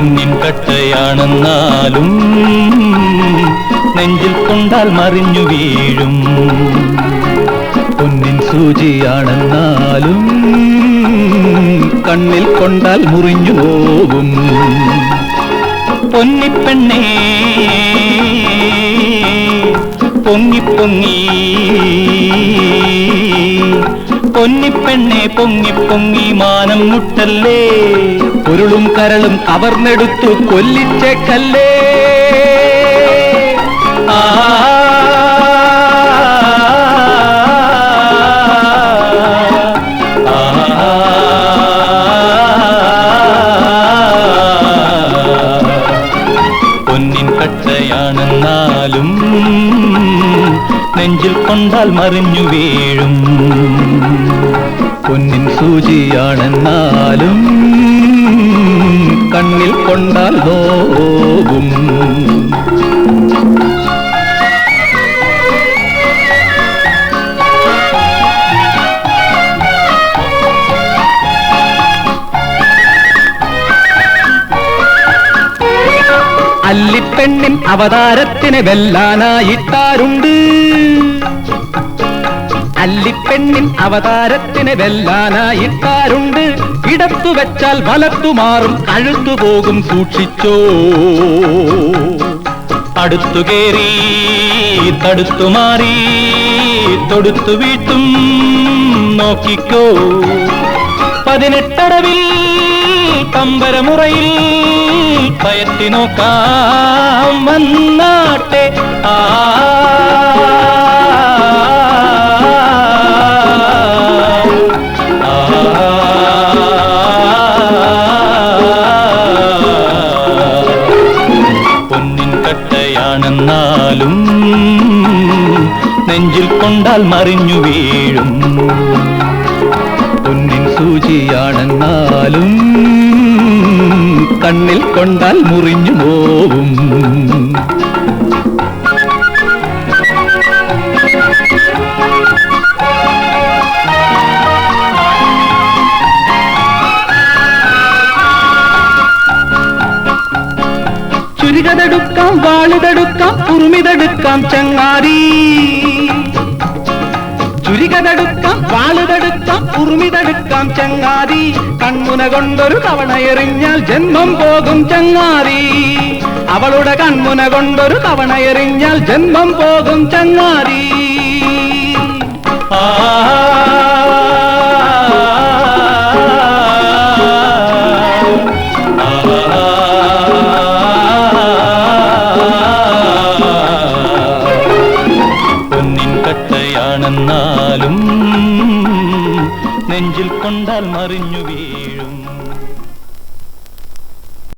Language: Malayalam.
പൊന്നിൻ കട്ടയാണെന്നാലും നെഞ്ചിൽ കൊണ്ടാൽ മറിഞ്ഞു വീഴും. പൊന്നിൻ സൂചിയാണെന്നാലും കണ്ണിൽ കൊണ്ടാൽ മുറിഞ്ഞു പോകും. പൊന്നിപ്പെണ്ണേ പൊങ്ങിപ്പൊങ്ങീ പൊങ്ങി. പൊന്നിപ്പെണ്ണെ പൊങ്ങി പൊങ്ങി മാനം മുട്ടല്ലേ പൊരുളും കരളും കവർന്നെടുത്തു കൊല്ലിച്ചേക്കല്ലേ ആ പൊന്നിൻ കട്ടയാണെന്നാലും നെഞ്ചിൽ കൊണ്ടാൽ മറിഞ്ഞു വീഴും സൂചിയാണെന്നാലും കണ്ണിൽ കൊണ്ടാൽ നോവും അല്ലിപ്പെണ്ണിൻ അവതാരത്തിന് വെല്ലാനായിട്ടാരുണ്ട് അല്ലിപ്പെണ്ണിൻ അവതാരത്തിന് വെല്ലാനായിട്ടാരുണ്ട് ഇടത്തു വെച്ചാൽ വലത്തു മാറും കഴുത്തു പോകും സൂക്ഷിച്ചോ. അടുത്തു കേറി തടുത്തു വീട്ടും നോക്കിക്കോ. പതിനെട്ടടവിൽ പമ്പരമുറയിൽ പയറ്റി നോക്കാം വന്നാട്ടെ. കട്ടയാണെന്നാലും നെഞ്ചിൽ കൊണ്ടാൽ മറിഞ്ഞു വീഴും. പൊന്നിൻ സൂചിയാണെന്നാലും കണ്ണിൽ കൊണ്ടാൽ മുറിഞ്ഞു പോവും. ചുരികതെടുക്കാം വാളുതെടുക്കാം ഉറുമിതെടുക്കാം ചങ്ങാരി ചുരികതെടുക്കാം വാളുതെടുക്കാം ഉറുമിതെടുക്കാം ചങ്ങാരി കൺമുന കൊണ്ടൊരു തവണ എറിഞ്ഞാൽ ജന്മം പോകും ചങ്ങാരി അവളുടെ കൺമുന കൊണ്ടൊരു തവണ എറിഞ്ഞാൽ ജന്മം പോകും ചങ്ങാതി. പൊന്നിൻ നെഞ്ചിൽ കൊണ്ടാൽ മറിഞ്ഞു വീഴും.